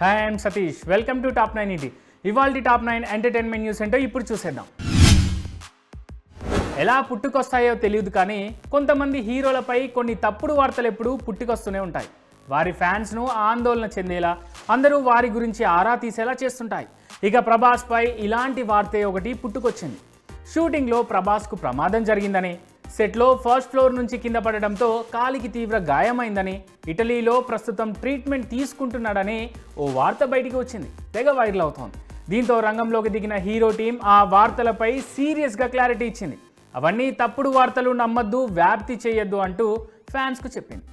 Hi I'm Satish welcome to top nine ఇది ఇవాళ top nine entertainment news ఏంటో ఇప్పుడు చూసేద్దాం. ఎలా పుట్టుకొస్తాయో తెలియదు కానీ కొంతమంది హీరోలపై కొన్ని తప్పుడు వార్తలు ఎప్పుడూ పుట్టుకొస్తూనే ఉంటాయి. వారి ఫ్యాన్స్ను ఆందోళన చెందేలా అందరూ వారి గురించి ఆరా తీసేలా చేస్తుంటాయి. ఇక ప్రభాస్పై ఇలాంటి వార్తే ఒకటి పుట్టుకొచ్చింది. షూటింగ్లో ప్రభాస్కు ప్రమాదం జరిగిందని సెట్లో ఫస్ట్ ఫ్లోర్ నుంచి కింద పడడంతో కాలికి తీవ్ర గాయమైందని ఇటలీలో ప్రస్తుతం ట్రీట్మెంట్ తీసుకుంటున్నాడని ఓ వార్త బయటికి వచ్చింది. తెగ వైరల్ అవుతోంది. దీంతో రంగంలోకి దిగిన హీరో టీం ఆ వార్తలపై సీరియస్గా క్లారిటీ ఇచ్చింది. అవన్నీ తప్పుడు వార్తలు నమ్మద్దు వ్యాప్తి చేయొద్దు అంటూ ఫ్యాన్స్కు చెప్పింది.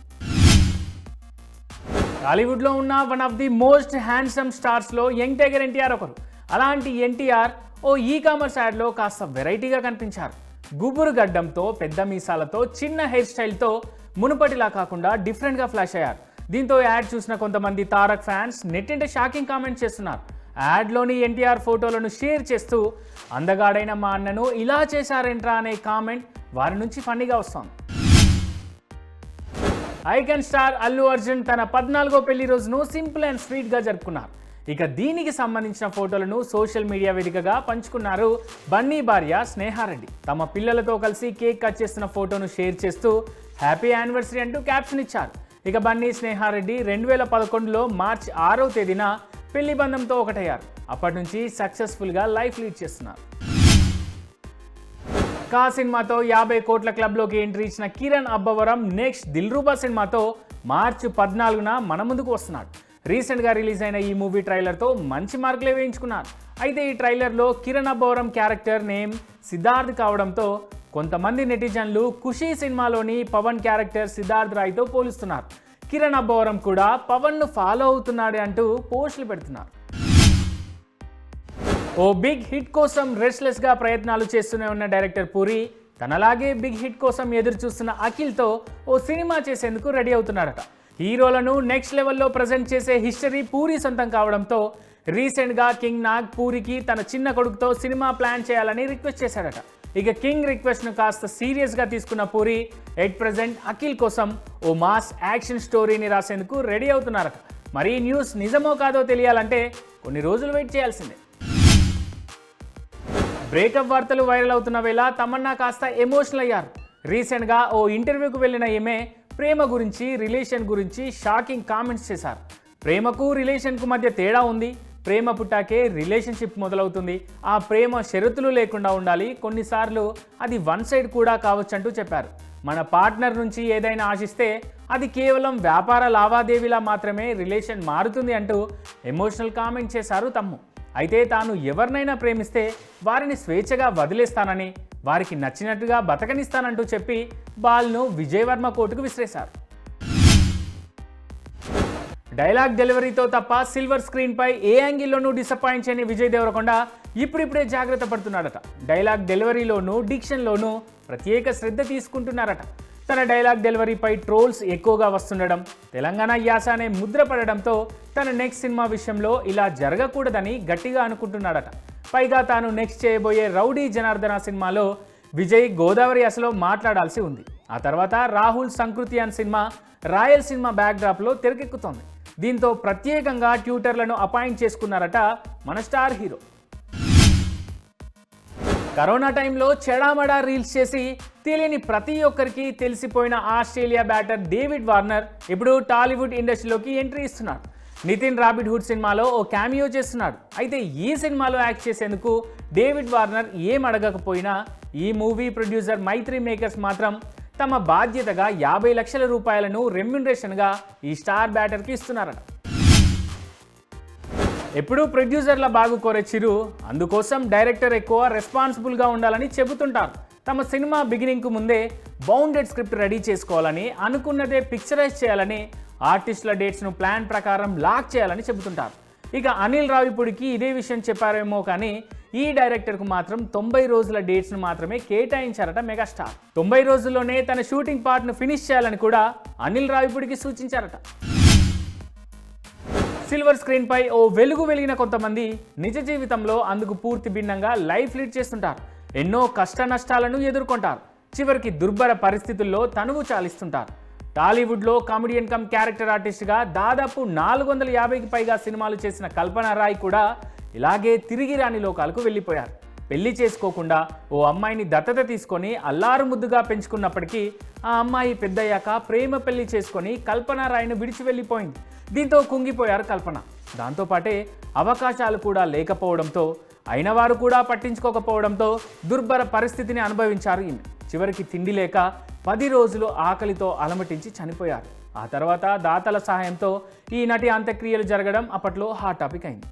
టాలీవుడ్లో ఉన్న one of the most handsome స్టార్స్లో young tiger NTR ఒకరు. అలాంటి ఎన్టీఆర్ ఓ ఈ కామర్స్ యాడ్లో కాస్త వెరైటీగా కనిపించారు. గుబురు గడ్డంతో పెద్ద మీసాలతో చిన్న హెయిర్ స్టైల్తో మునుపటిలా కాకుండా డిఫరెంట్గా ఫ్లాష్ అయ్యారు. దీంతో యాడ్ చూసిన కొంతమంది తారక్ ఫ్యాన్స్ నెట్టింటే షాకింగ్ కామెంట్ చేస్తున్నారు. యాడ్లోని ఎన్టీఆర్ ఫోటోలను షేర్ చేస్తూ అందగాడైన మా అన్నను ఇలా చేశారేంట్రా అనే కామెంట్ వారి నుంచి ఫన్నీగా వస్తోంది. ఐకన్ స్టార్ అల్లు అర్జున్ తన పద్నాలుగో పెళ్ళి రోజును సింపుల్ అండ్ స్వీట్గా జరుపుకున్నారు. ఇక దీనికి సంబంధించిన ఫోటోలను సోషల్ మీడియా వేదికగా పంచుకున్నారు బన్నీ భార్య స్నేహారెడ్డి. తమ పిల్లలతో కలిసి కేక్ కట్ చేస్తున్న ఫోటోను షేర్ చేస్తూ హ్యాపీ యానివర్సరీ అంటూ క్యాప్షన్ ఇచ్చారు. ఇక బన్నీ స్నేహారెడ్డి రెండు వేల పదకొండులో మార్చి ఆరవ తేదీన పెళ్ళి బంధంతో ఒకటయ్యారు. అప్పటి నుంచి సక్సెస్ఫుల్గా లైఫ్ లీడ్ చేస్తున్నారు. కా సినిమాతో యాభై కోట్ల క్లబ్లోకి ఎంట్రీ ఇచ్చిన కిరణ్ అబ్బవరం నెక్స్ట్ దిల్రూబా సినిమాతో మార్చి పద్నాలుగున మన ముందుకు వస్తున్నాడు. రీసెంట్గా రిలీజ్ అయిన ఈ మూవీ ట్రైలర్తో మంచి మార్కులే వేయించుకున్నారు. అయితే ఈ ట్రైలర్లో కిరణ్ అబ్బవరం క్యారెక్టర్ నేమ్ సిద్ధార్థ్ కావడంతో కొంతమంది నెటిజన్లు ఖుషీ సినిమాలోని పవన్ క్యారెక్టర్ సిద్ధార్థ్ రాయ్తో పోలుస్తున్నారు. కిరణ్ అబ్బవరం కూడా పవన్ను ఫాలో అవుతున్నాడు అంటూ పోస్టులు పెడుతున్నారు. ఓ బిగ్ హిట్ కోసం రెస్ట్లెస్గా ప్రయత్నాలు చేస్తూనే ఉన్న డైరెక్టర్ పూరి తనలాగే బిగ్ హిట్ కోసం ఎదురు చూస్తున్న అఖిల్తో ఓ సినిమా చేసేందుకు రెడీ అవుతున్నాడట. హీరోలను నెక్స్ట్ లెవెల్లో ప్రజెంట్ చేసే హిస్టరీ పూరి సొంతం కావడంతో రీసెంట్గా కింగ్ నాగ్ పూరికి తన చిన్న కొడుకుతో సినిమా ప్లాన్ చేయాలని రిక్వెస్ట్ చేశాడట. ఇక కింగ్ రిక్వెస్ట్ను కాస్త సీరియస్గా తీసుకున్న పూరి ఎట్ ప్రజెంట్ అఖిల్ కోసం ఓ మాస్ యాక్షన్ స్టోరీని రాసేందుకు రెడీ అవుతున్నారట. మరి న్యూస్ నిజమో కాదో తెలియాలంటే కొన్ని రోజులు వెయిట్ చేయాల్సిందే. బ్రేకప్ వార్తలు వైరల్ అవుతున్న వేళ తమన్నా కాస్త ఎమోషనల్ అయ్యారు. రీసెంట్గా ఓ ఇంటర్వ్యూకి వెళ్ళిన ఈమె ప్రేమ గురించి రిలేషన్ గురించి షాకింగ్ కామెంట్స్ చేశారు. ప్రేమకు రిలేషన్కు మధ్య తేడా ఉంది. ప్రేమ పుట్టాకే రిలేషన్షిప్ మొదలవుతుంది. ఆ ప్రేమ షరతులు లేకుండా ఉండాలి. కొన్నిసార్లు అది వన్ సైడ్ కూడా కావచ్చంటూ చెప్పారు. మన పార్ట్నర్ నుంచి ఏదైనా ఆశిస్తే అది కేవలం వ్యాపార లావాదేవీలా మాత్రమే రిలేషన్ మారుతుంది అంటూ ఎమోషనల్ కామెంట్ చేశారు తమ్ము. అయితే తాను ఎవరినైనా ప్రేమిస్తే వారిని స్వేచ్ఛగా వదిలేస్తానని వారికి నచ్చినట్టుగా బతకనిస్తానంటూ చెప్పి బాల్ను విజయవర్మ కోర్టుకు విసిరేశారు. డైలాగ్ డెలివరీతో తప్ప సిల్వర్ స్క్రీన్పై ఏ యాంగిల్లోనూ డిసప్పాయింట్ చేయని విజయ్ దేవరకొండ ఇప్పుడిప్పుడే జాగ్రత్త పడుతున్నాడట. డైలాగ్ డెలివరీలోనూ డిక్షన్లోనూ ప్రత్యేక శ్రద్ధ తీసుకుంటున్నారట. తన డైలాగ్ డెలివరీపై ట్రోల్స్ ఎక్కువగా వస్తుండడం తెలంగాణ యాస అనే ముద్ర పడడంతో తన నెక్స్ట్ సినిమా విషయంలో ఇలా జరగకూడదని గట్టిగా అనుకుంటున్నాడట. పైగా తాను నెక్స్ట్ చేయబోయే రౌడీ జనార్దన సినిమాలో విజయ్ గోదావరి అసలో మాట్లాడాల్సి ఉంది. ఆ తర్వాత Rahul Sankrityan cinema Rayalaseema బ్యాక్డ్రాప్లో తెరకెక్కుతోంది. దీంతో ప్రత్యేకంగా ట్యూటర్లను అపాయింట్ చేసుకున్నారట మన స్టార్ హీరో. కరోనా టైంలో చెడామడా రీల్స్ చేసి తెలియని ప్రతి ఒక్కరికి తెలిసిపోయిన ఆస్ట్రేలియా బ్యాటర్ డేవిడ్ వార్నర్ ఇప్పుడు టాలీవుడ్ ఇండస్ట్రీలోకి ఎంట్రీ ఇస్తున్నాడు. నితిన్ రాబిడ్ హుడ్ సినిమాలో ఓ క్యామియో చేస్తున్నాడు. అయితే ఈ సినిమాలో యాక్ట్ చేసేందుకు డేవిడ్ వార్నర్ ఏం అడగకపోయినా ఈ మూవీ ప్రొడ్యూసర్ మైత్రి మేకర్స్ మాత్రం తమ బాధ్యతగా యాభై లక్షల రూపాయలను రెమ్యునరేషన్గా ఈ స్టార్ బ్యాటర్కి ఇస్తున్నారట. ఎప్పుడూ ప్రొడ్యూసర్ల బాగు కోరే చిరు అందుకోసం డైరెక్టర్ ఎక్కువ రెస్పాన్సిబుల్గా ఉండాలని చెబుతుంటారు. తమ సినిమా బిగినింగ్కు ముందే బౌండెడ్ స్క్రిప్ట్ రెడీ చేసుకోవాలని అనుకున్నదే పిక్చరైజ్ చేయాలని ఆర్టిస్టుల డేట్స్ను ప్లాన్ ప్రకారం లాక్ చేయాలని చెబుతుంటారు. ఇక అనిల్ రావిపూడికి ఇదే విషయం చెప్పారేమో కానీ ఈ డైరెక్టర్కు మాత్రం తొంభై రోజుల డేట్స్ను మాత్రమే కేటాయించారట మెగాస్టార్. తొంభై రోజుల్లోనే తన షూటింగ్ పార్ట్ను ఫినిష్ చేయాలని కూడా అనిల్ రావిపూడికి సూచించారట. సిల్వర్ స్క్రీన్పై ఓ వెలుగు వెలిగిన కొంతమంది నిజ జీవితంలో అందుకు పూర్తి భిన్నంగా లైఫ్ లీడ్ చేస్తుంటారు. ఎన్నో కష్ట నష్టాలను ఎదుర్కొంటారు. చివరికి దుర్భర పరిస్థితుల్లో తనువు చాలిస్తుంటారు. టాలీవుడ్లో కామెడియన్ కమ్ క్యారెక్టర్ ఆర్టిస్ట్గా దాదాపు నాలుగు వందల యాభైకి పైగా సినిమాలు చేసిన కల్పన రాయ్ కూడా ఇలాగే తిరిగి రాని లోకాలకు వెళ్ళిపోయారు. పెళ్ళి చేసుకోకుండా ఓ అమ్మాయిని దత్తత తీసుకొని అల్లారు ముద్దుగా పెంచుకున్నప్పటికీ ఆ అమ్మాయి పెద్దయ్యాక ప్రేమ పెళ్ళి చేసుకొని కల్పన రాయ్ను విడిచి వెళ్ళిపోయింది. దీంతో కుంగిపోయారు కల్పన. దాంతోపాటే అవకాశాలు కూడా లేకపోవడంతో అయిన వారు కూడా పట్టించుకోకపోవడంతో దుర్భర పరిస్థితిని అనుభవించారు ఈమె. చివరికి తిండి లేక పది రోజులు ఆకలితో అలమటించి చనిపోయారు. ఆ తర్వాత దాతల సహాయంతో ఈ నటి అంత్యక్రియలు జరగడం అప్పట్లో హాట్ టాపిక్ అయింది.